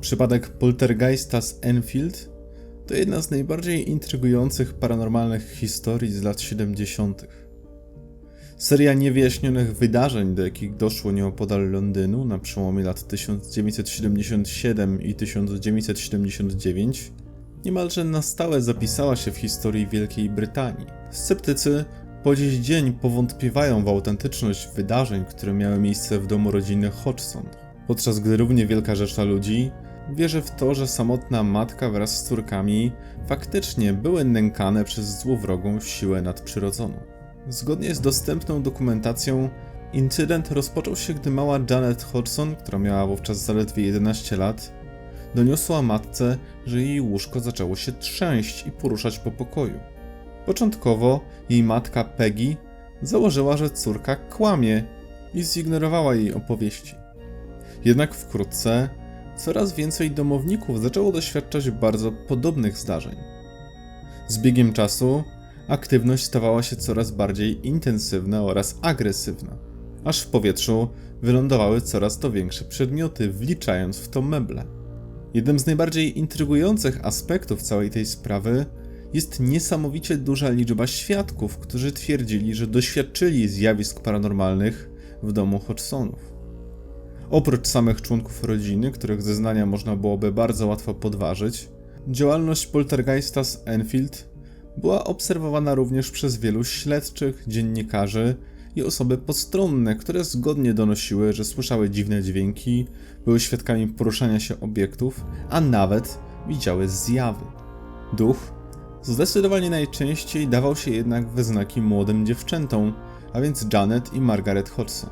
Przypadek poltergeista z Enfield to jedna z najbardziej intrygujących paranormalnych historii z lat 70. Seria niewyjaśnionych wydarzeń, do jakich doszło nieopodal Londynu na przełomie lat 1977 i 1979, niemalże na stałe zapisała się w historii Wielkiej Brytanii. Sceptycy po dziś dzień powątpiewają w autentyczność wydarzeń, które miały miejsce w domu rodziny Hodgson, podczas gdy równie wielka rzesza ludzi wierzy w to, że samotna matka wraz z córkami faktycznie były nękane przez złowrogą siłę nadprzyrodzoną. Zgodnie z dostępną dokumentacją, incydent rozpoczął się, gdy mała Janet Hodgson, która miała wówczas zaledwie 11 lat, doniosła matce, że jej łóżko zaczęło się trzęść i poruszać po pokoju. Początkowo jej matka Peggy założyła, że córka kłamie i zignorowała jej opowieści. Jednak wkrótce coraz więcej domowników zaczęło doświadczać bardzo podobnych zdarzeń. Z biegiem czasu aktywność stawała się coraz bardziej intensywna oraz agresywna, aż w powietrzu wylądowały coraz to większe przedmioty, wliczając w to meble. Jednym z najbardziej intrygujących aspektów całej tej sprawy jest niesamowicie duża liczba świadków, którzy twierdzili, że doświadczyli zjawisk paranormalnych w domu Hodgsonów. Oprócz samych członków rodziny, których zeznania można byłoby bardzo łatwo podważyć, działalność poltergeista z Enfield była obserwowana również przez wielu śledczych, dziennikarzy i osoby postronne, które zgodnie donosiły, że słyszały dziwne dźwięki, były świadkami poruszania się obiektów, a nawet widziały zjawy. Duch zdecydowanie najczęściej dawał się jednak we znaki młodym dziewczętom, a więc Janet i Margaret Hodgson.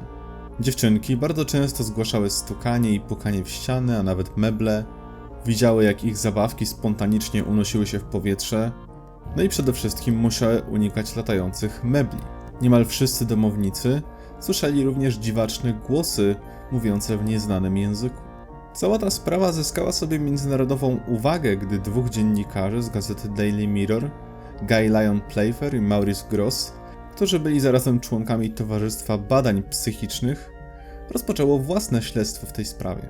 Dziewczynki bardzo często zgłaszały stukanie i pukanie w ściany, a nawet meble. Widziały, jak ich zabawki spontanicznie unosiły się w powietrze. No i przede wszystkim musiały unikać latających mebli. Niemal wszyscy domownicy słyszeli również dziwaczne głosy mówiące w nieznanym języku. Cała ta sprawa zyskała sobie międzynarodową uwagę, gdy dwóch dziennikarzy z gazety Daily Mirror, Guy Lyon Playfair i Maurice Gross, którzy byli zarazem członkami Towarzystwa Badań Psychicznych, rozpoczęło własne śledztwo w tej sprawie.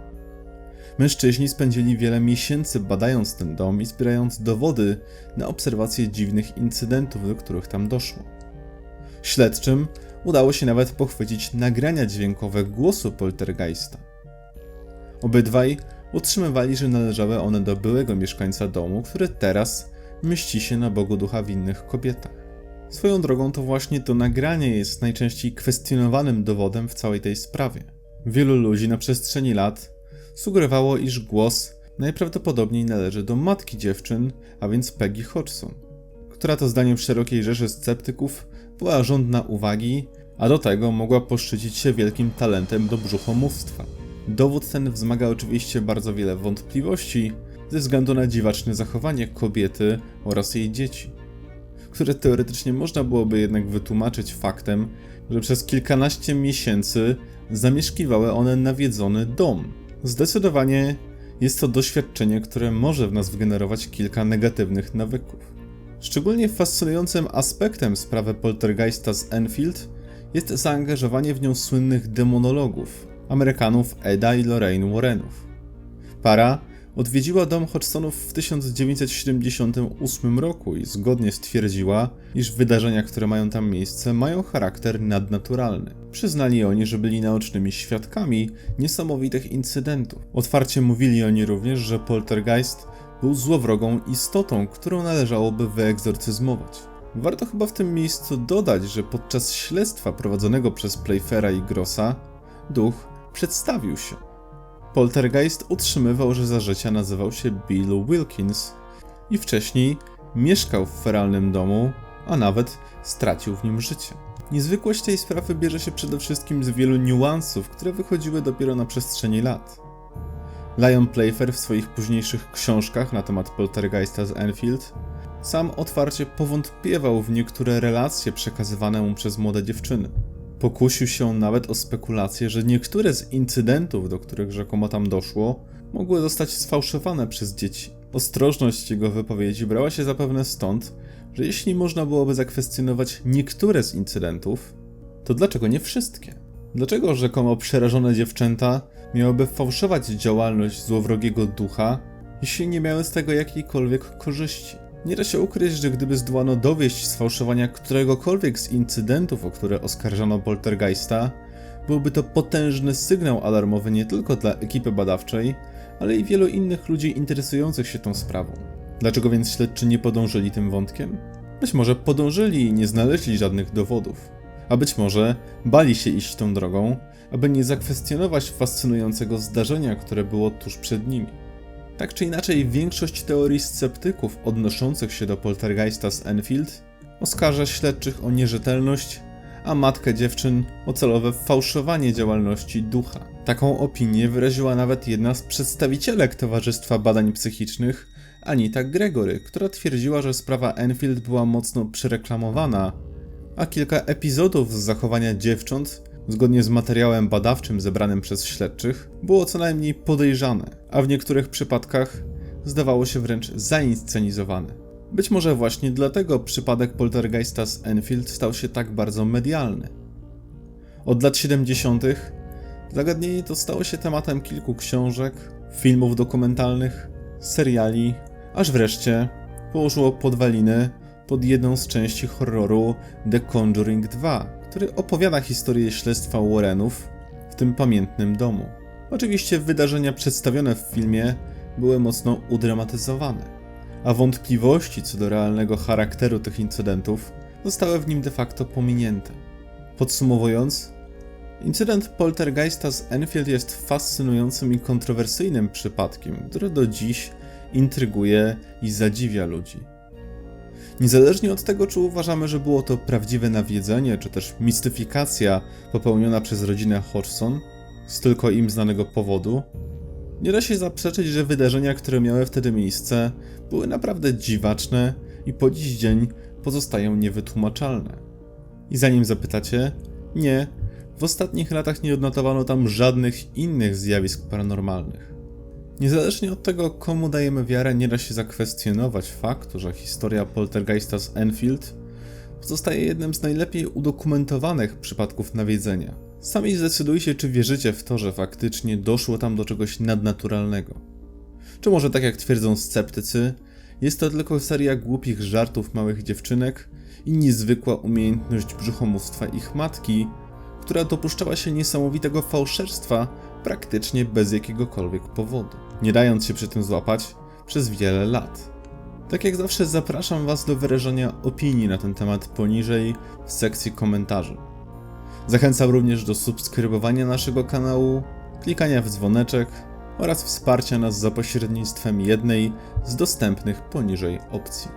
Mężczyźni spędzili wiele miesięcy badając ten dom i zbierając dowody na obserwację dziwnych incydentów, do których tam doszło. Śledczym udało się nawet pochwycić nagrania dźwiękowe głosu poltergeista. Obydwaj utrzymywali, że należały one do byłego mieszkańca domu, który teraz mści się na Bogu ducha winnych kobietach. Swoją drogą to właśnie to nagranie jest najczęściej kwestionowanym dowodem w całej tej sprawie. Wielu ludzi na przestrzeni lat sugerowało, iż głos najprawdopodobniej należy do matki dziewczyn, a więc Peggy Hodgson, która to zdaniem szerokiej rzeszy sceptyków była żądna uwagi, a do tego mogła poszczycić się wielkim talentem do brzuchomówstwa. Dowód ten wzmaga oczywiście bardzo wiele wątpliwości ze względu na dziwaczne zachowanie kobiety oraz jej dzieci, które teoretycznie można byłoby jednak wytłumaczyć faktem, że przez kilkanaście miesięcy zamieszkiwały one nawiedzony dom. Zdecydowanie jest to doświadczenie, które może w nas wygenerować kilka negatywnych nawyków. Szczególnie fascynującym aspektem sprawy poltergeista z Enfield jest zaangażowanie w nią słynnych demonologów, Amerykanów Eda i Lorraine Warrenów. Para odwiedziła dom Hodgsonów w 1978 roku i zgodnie stwierdziła, iż wydarzenia, które mają tam miejsce, mają charakter nadnaturalny. Przyznali oni, że byli naocznymi świadkami niesamowitych incydentów. Otwarcie mówili oni również, że poltergeist był złowrogą istotą, którą należałoby wyegzorcyzmować. Warto chyba w tym miejscu dodać, że podczas śledztwa prowadzonego przez Playfaira i Grossa, duch przedstawił się. Poltergeist utrzymywał, że za życia nazywał się Bill Wilkins i wcześniej mieszkał w feralnym domu, a nawet stracił w nim życie. Niezwykłość tej sprawy bierze się przede wszystkim z wielu niuansów, które wychodziły dopiero na przestrzeni lat. Lion Playfair w swoich późniejszych książkach na temat poltergeista z Enfield sam otwarcie powątpiewał w niektóre relacje przekazywane mu przez młode dziewczyny. Pokusił się nawet o spekulację, że niektóre z incydentów, do których rzekomo tam doszło, mogły zostać sfałszowane przez dzieci. Ostrożność jego wypowiedzi brała się zapewne stąd, że jeśli można byłoby zakwestionować niektóre z incydentów, to dlaczego nie wszystkie? Dlaczego rzekomo przerażone dziewczęta miałyby fałszować działalność złowrogiego ducha, jeśli nie miały z tego jakiejkolwiek korzyści? Nie da się ukryć, że gdyby zdołano dowieść sfałszowania któregokolwiek z incydentów, o które oskarżano Poltergeista, byłby to potężny sygnał alarmowy nie tylko dla ekipy badawczej, ale i wielu innych ludzi interesujących się tą sprawą. Dlaczego więc śledczy nie podążyli tym wątkiem? Być może podążyli i nie znaleźli żadnych dowodów, a być może bali się iść tą drogą, aby nie zakwestionować fascynującego zdarzenia, które było tuż przed nimi. Tak czy inaczej, większość teorii sceptyków odnoszących się do poltergeista z Enfield oskarża śledczych o nierzetelność, a matkę dziewczyn o celowe fałszowanie działalności ducha. Taką opinię wyraziła nawet jedna z przedstawicielek Towarzystwa Badań Psychicznych, Anita Gregory, która twierdziła, że sprawa Enfield była mocno przereklamowana, a kilka epizodów z zachowania dziewcząt, zgodnie z materiałem badawczym zebranym przez śledczych, było co najmniej podejrzane, a w niektórych przypadkach zdawało się wręcz zainscenizowane. Być może właśnie dlatego przypadek poltergeista z Enfield stał się tak bardzo medialny. Od lat 70. zagadnienie to stało się tematem kilku książek, filmów dokumentalnych, seriali, aż wreszcie położyło podwaliny pod jedną z części horroru The Conjuring 2, który opowiada historię śledztwa Warrenów w tym pamiętnym domu. Oczywiście wydarzenia przedstawione w filmie były mocno udramatyzowane, a wątpliwości co do realnego charakteru tych incydentów zostały w nim de facto pominięte. Podsumowując, incydent poltergeista z Enfield jest fascynującym i kontrowersyjnym przypadkiem, który do dziś intryguje i zadziwia ludzi. Niezależnie od tego, czy uważamy, że było to prawdziwe nawiedzenie, czy też mistyfikacja popełniona przez rodzinę Hodgson z tylko im znanego powodu, nie da się zaprzeczyć, że wydarzenia, które miały wtedy miejsce, były naprawdę dziwaczne i po dziś dzień pozostają niewytłumaczalne. I zanim zapytacie, nie, w ostatnich latach nie odnotowano tam żadnych innych zjawisk paranormalnych. Niezależnie od tego, komu dajemy wiarę, nie da się zakwestionować faktu, że historia poltergeista z Enfield pozostaje jednym z najlepiej udokumentowanych przypadków nawiedzenia. Sami zdecydujcie, czy wierzycie w to, że faktycznie doszło tam do czegoś nadnaturalnego. Czy może tak jak twierdzą sceptycy, jest to tylko seria głupich żartów małych dziewczynek i niezwykła umiejętność brzuchomówstwa ich matki, która dopuszczała się niesamowitego fałszerstwa praktycznie bez jakiegokolwiek powodu, nie dając się przy tym złapać przez wiele lat. Tak jak zawsze zapraszam Was do wyrażania opinii na ten temat poniżej w sekcji komentarzy. Zachęcam również do subskrybowania naszego kanału, klikania w dzwoneczek oraz wsparcia nas za pośrednictwem jednej z dostępnych poniżej opcji.